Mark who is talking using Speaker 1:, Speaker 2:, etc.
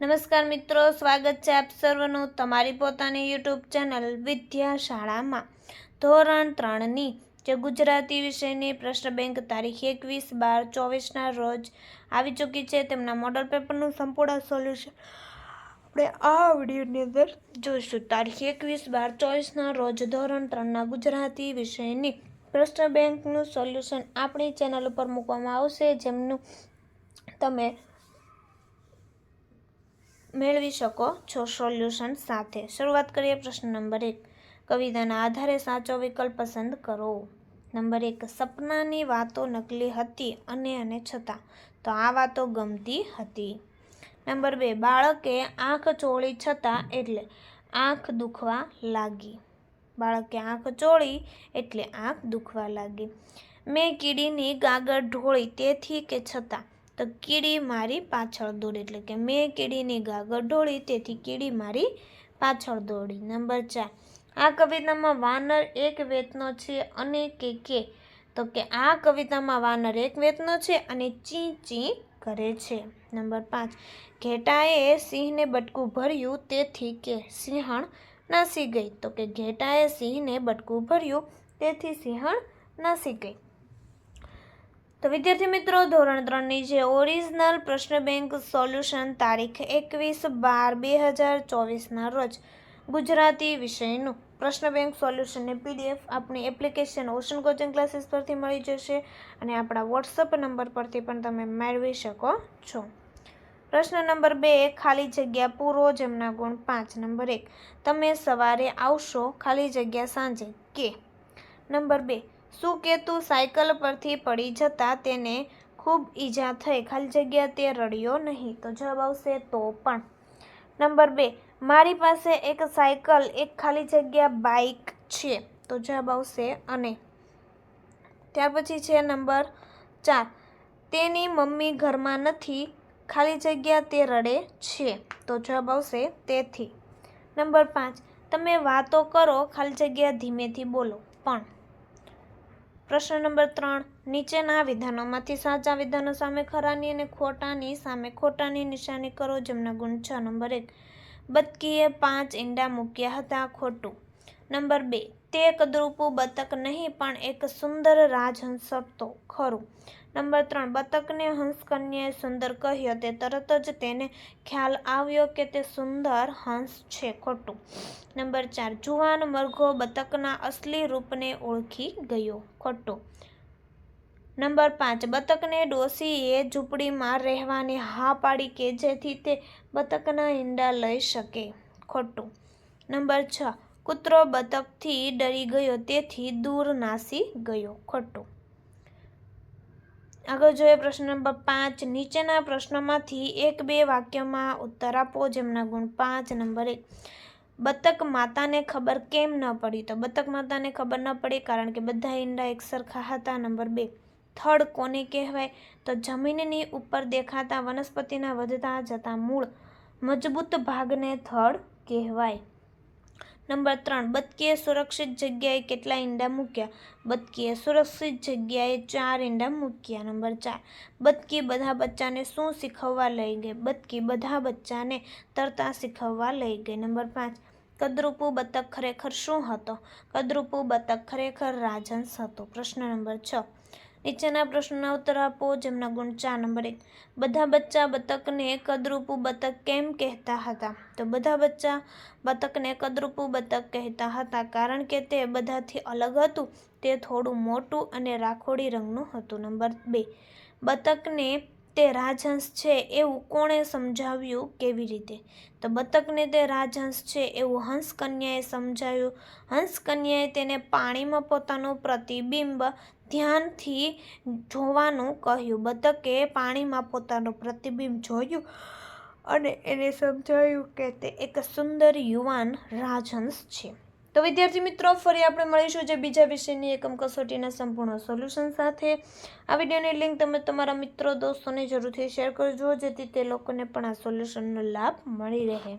Speaker 1: નમસ્કાર મિત્રો, સ્વાગત છે આપ સર્વનું તમારી પોતાની યુટ્યુબ ચેનલ વિદ્યાશાળામાં. ધોરણ ત્રણની જે ગુજરાતી વિષયની પ્રશ્ન બેંક તારીખ એકવીસ બાર ચોવીસના રોજ આવી ચૂકી છે, તેમના મોડલ પેપરનું સંપૂર્ણ સોલ્યુશન આપણે આ વિડીયોની અંદર જોઈશું. તારીખ એકવીસ બાર ચોવીસના રોજ ધોરણ ત્રણના ગુજરાતી વિષયની પ્રશ્ન બેંકનું સોલ્યુશન આપણી ચેનલ ઉપર મૂકવામાં આવશે, જેમનું તમે મેળવી શકો છો સોલ્યુશન સાથે. શરૂઆત કરીએ પ્રશ્ન નંબર એક. કવિતાના આધારે સાચો વિકલ્પ પસંદ કરો. નંબર એક. સપનાની વાતો નકલી હતી અને અને છતાં. તો આ વાતો ગમતી હતી. નંબર બે. બાળકે આંખ ચોળી છતાં એટલે આંખ દુખવા લાગી. બાળકે આંખ ચોળી એટલે આંખ દુખવા લાગી. મેં કીડીની ગાગર ઢોળી તેથી કે છતાં. તો કીડી મારી પાછળ દોડી, એટલે કે મેં કીડીની ગાગર ઢોળી તેથી કીડી મારી પાછળ દોડી. નંબર ચાર. આ કવિતામાં વાનર એક વેતનો છે અને કે કે? તો કે આ કવિતામાં વાનર એક વેતનો છે અને ચી ચી કરે છે. નંબર પાંચ. ઘેટાએ સિંહને બટકું ભર્યું, તેથી કે સિંહણ નાસી ગઈ. તો કે ઘેટાએ સિંહને બટકું ભર્યું, તેથી સિંહણ નાસી ગઈ. તો વિદ્યાર્થી મિત્રો, ધોરણ ત્રણની જે ઓરિજિનલ પ્રશ્ન બેંક સોલ્યુશન તારીખ એકવીસ બાર બે હજાર ચોવીસના રોજ ગુજરાતી વિષયનું પ્રશ્ન બેંક સોલ્યુશનની પીડીએફ આપણી એપ્લિકેશન ઓશન કોચિંગ ક્લાસીસ પરથી મળી જશે અને આપણા વોટ્સઅપ નંબર પરથી પણ તમે મેળવી શકો છો. પ્રશ્ન નંબર બે, ખાલી જગ્યા પૂરો જેમના ગુણ પાંચ. નંબર એક, તમે સવારે આવશો ખાલી જગ્યા સાંજે કે? નંબર બે સુકેતુ સાયકલ પરથી પડી જતાં તેને ખૂબ ઈજા થઈ? ખાલી જગ્યા તે રડ્યો નહીં. તો જવાબ આવશે તો પણ. નંબર બે, મારી પાસે એક સાયકલ, એક ખાલી જગ્યા બાઇક છે. તો જવાબ આવશે અને. ત્યાર પછી છે નંબર ચાર, તેની મમ્મી ઘરમાં નથી, ખાલી જગ્યા તે રડે છે. તો જવાબ આવશે તેથી. નંબર પાંચ, તમે વાતો કરો, ખાલી જગ્યા ધીમેથી બોલો. પણ. પ્રશ્ન નંબર ત્રણ, નીચેના વિધાનોમાંથી સાચા વિધાનો સામે ખરાની અને ખોટાની સામે ખોટાની નિશાની કરો, જેમના ગુણ છ. નંબર એક બતકીએ પાંચ ઈંડા મૂક્યા હતા ખોટું. નંબર બે તે કદરૂપું બતક નહીં, પણ એક સુંદર રાજહંસ હતો ખરું. નંબર ત્રણ, બતકને હંસકન્યાએ સુંદર કહ્યો. તે તરત જ તેને ખ્યાલ આવ્યો કે તે સુંદર હંસ છે ખોટું. નંબર ચાર, જુવાન મરઘો બતકના અસલી રૂપને ઓળખી ગયો ખોટું. નંબર પાંચ, બતકને ડોસીએ ઝૂંપડીમાં રહેવાની હા પાડી કે જેથી તે બતકના ઈંડા લઈ શકે ખોટું. નંબર છ કૂતરો બતકથી ડરી ગયો, તેથી દૂર નાસી ગયો ખોટું. આગળ જોઈએ પ્રશ્ન નંબર પાંચ. નીચેના પ્રશ્નોમાંથી એક બે વાક્યમાં ઉત્તર આપો, જેમના ગુણ પાંચ. નંબર એક, બતક માતાને ખબર કેમ ન પડી? તો બતક માતાને ખબર ન પડી કારણ કે બધા ઈંડા એક સરખા હતા. નંબર બે, થડ કોને કહેવાય? તો જમીનની ઉપર દેખાતા વનસ્પતિના વધતા જતા મૂળ મજબૂત ભાગને થડ કહેવાય. નંબર ત્રણ બતકીએ સુરક્ષિત જગ્યાએ કેટલા ઈંડા મૂક્યા? બતકીએ સુરક્ષિત જગ્યાએ ચાર ઈંડા મૂક્યા. નંબર ચાર બતકી બધા બચ્ચાને શું શીખવવા લઈ ગઈ? બતકી બધા બચ્ચાને તરતા શીખવવા લઈ ગઈ. નંબર પાંચ, કદરૂપુ બતક ખરેખર શું હતો? કદરૂપુ બતક ખરેખર રાજહંસ હતો. પ્રશ્ન નંબર છ નીચેના પ્રશ્નના ઉત્તર આપો, જેમના ગુણ ચાર નંબર એક. બધા બચ્ચા બતકને કદરૂપુ બતક કેમ કહેતા હતા? તો બધા બચ્ચા બતકને કદરૂપુ બતક કહેતા હતા કારણ કે તે બધાથી અલગ હતું. તે થોડું મોટું અને રાખોડી રંગનું હતું. નંબર બે. બતકને તે રાજહંસ છે એવું કોણે સમજાવ્યું કેવી રીતે? તો બતકને તે રાજહંસ છે એવું હંસકન્યાએ સમજાવ્યું હંસકન્યાએ તેને પાણીમાં પોતાનું પ્રતિબિંબ ધ્યાનથી જોવાનું કહ્યું. બતકે પાણીમાં પોતાનું પ્રતિબિંબ જોયું અને એને સમજાયું કે તે એક સુંદર યુવાન રાજહંસ છે. તો વિદ્યાર્થી મિત્રો, ફરી આપણે મળીશું જે બીજા વિષયની એકમ કસોટીના સંપૂર્ણ સોલ્યુશન સાથે. આ વિડીયોની લિંક તમે તમારા મિત્રો, દોસ્તોને જરૂરથી શેર કરજો, જેથી તે લોકોને પણ આ સોલ્યુશનનો લાભ મળી રહે.